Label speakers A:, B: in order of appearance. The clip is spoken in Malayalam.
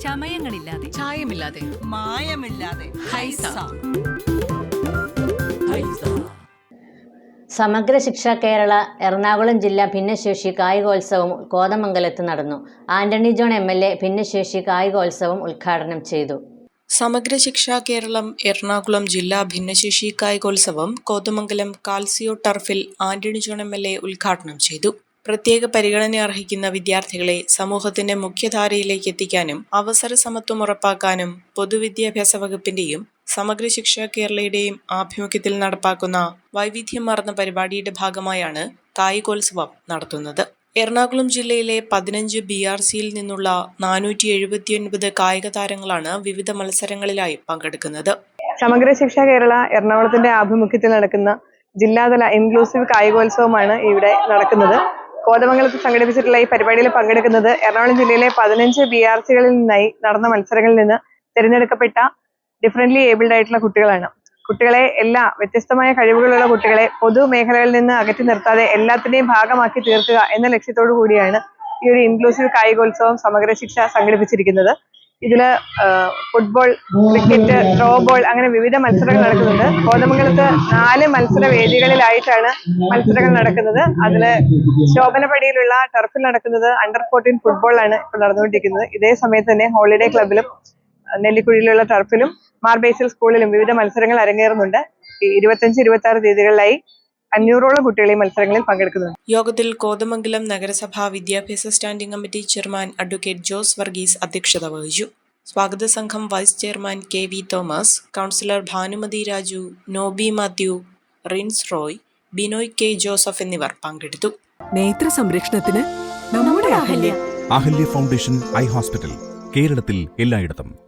A: ചമയങ്ങളില്ലാതെ.
B: ചായമില്ലാതെ.
A: മായമില്ലാതെ.
B: ഹൈസ.
C: സമഗ്ര ശിക്ഷ കേരള എറണാകുളം ജില്ലാ ഭിന്നശേഷി കായികോത്സവം കോതമംഗലത്ത് നടന്നു. Antony John M L A ഭിന്നശേഷി കായികോത്സവം ഉദ്ഘാടനം ചെയ്തു.
D: സമഗ്ര ശിക്ഷാ കേരളം എറണാകുളം ജില്ലാ ഭിന്നശേഷി കായികോത്സവം Kothamangalam Calcio ടർഫിൽ Antony John M L A ഉദ്ഘാടനം ചെയ്തു. പ്രത്യേക പരിഗണന അർഹിക്കുന്ന വിദ്യാർത്ഥികളെ സമൂഹത്തിന്റെ മുഖ്യധാരയിലേക്ക് എത്തിക്കാനും അവസര സമത്വം ഉറപ്പാക്കാനും പൊതുവിദ്യാഭ്യാസ വകുപ്പിന്റെയും സമഗ്ര ശിക്ഷ കേരളയുടെയും ആഭിമുഖ്യത്തിൽ നടപ്പാക്കുന്ന വൈവിധ്യം മറന്ന പരിപാടിയുടെ ഭാഗമായാണ് കായികോത്സവം നടത്തുന്നത്. എറണാകുളം ജില്ലയിലെ പതിനഞ്ച് ബി ആർ സിയിൽ നിന്നുള്ള നാനൂറ്റി എഴുപത്തിയൊൻപത് കായിക താരങ്ങളാണ് വിവിധ മത്സരങ്ങളിലായി പങ്കെടുക്കുന്നത്.
E: സമഗ്ര ശിക്ഷ കേരള എറണാകുളത്തിന്റെ ആഭിമുഖ്യത്തിൽ നടക്കുന്ന ജില്ലാതല ഇൻക്ലൂസീവ് കായികോത്സവമാണ് ഇവിടെ നടക്കുന്നത്. കോതമംഗലത്ത് സംഘടിപ്പിച്ചിട്ടുള്ള ഈ പരിപാടിയിൽ പങ്കെടുക്കുന്നത് എറണാകുളം ജില്ലയിലെ പതിനഞ്ച് ബി ആർ സികളിൽ നിന്നായി നടന്ന മത്സരങ്ങളിൽ നിന്ന് തിരഞ്ഞെടുക്കപ്പെട്ട ഡിഫറന്റ്ലി ഏബിൾഡ് ആയിട്ടുള്ള കുട്ടികളാണ്. കുട്ടികളെ എല്ലാ വ്യത്യസ്തമായ കഴിവുകളുള്ള കുട്ടികളെ പൊതുമേഖലകളിൽ നിന്ന് അകറ്റി നിർത്താതെ എല്ലാത്തിനെയും ഭാഗമാക്കി തീർക്കുക എന്ന ലക്ഷ്യത്തോടു കൂടിയാണ് ഈ ഒരു ഇൻക്ലൂസീവ് കായികോത്സവം സമഗ്ര ശിക്ഷ സംഘടിപ്പിച്ചിരിക്കുന്നത്. ഇതിൽ ഫുട്ബോൾ ക്രിക്കറ്റ് ത്രോ ബോൾ അങ്ങനെ വിവിധ മത്സരങ്ങൾ നടക്കുന്നുണ്ട്. കോതമംഗലത്ത് നാല് മത്സര വേദികളിലായിട്ടാണ് മത്സരങ്ങൾ നടക്കുന്നത്. അതിൽ ശോഭനപടിയിലുള്ള ടർഫിൽ നടക്കുന്നത് അണ്ടർ ഫോർട്ടീൻ ഫുട്ബോളാണ് ഇപ്പോൾ നടന്നുകൊണ്ടിരിക്കുന്നത്. ഇതേ സമയത്ത് തന്നെ ഹോളിഡേ ക്ലബിലും നെല്ലിക്കുഴിയിലുള്ള ടർഫിലും മാർബേസിൽ സ്കൂളിലും വിവിധ മത്സരങ്ങൾ അരങ്ങേറുന്നുണ്ട്. ഇരുപത്തഞ്ച് ഇരുപത്തി ആറ് തീയതികളിലായി അഞ്ഞൂറോളം കുട്ടികൾ ഈ മത്സരങ്ങളിൽ പങ്കെടുക്കുന്നുണ്ട്.
D: യോഗത്തിൽ കോതമംഗലം നഗരസഭാ വിദ്യാഭ്യാസ standing committee chairman advocate Jose Varghese അധ്യക്ഷത വഹിച്ചു. സ്വാഗത സംഘം vice chairman K V Thomas councillor Bhanumathi Raju Noby Mathew Rins Roy Binoy K Joseph എന്നിവർ പങ്കെടുത്തു.
B: നേത്ര സംരക്ഷണത്തിന് നമ്മുടെ Ahalya.
F: Ahalya foundation eye hospital കേരളത്തിൽ എല്ലായിടത്തും.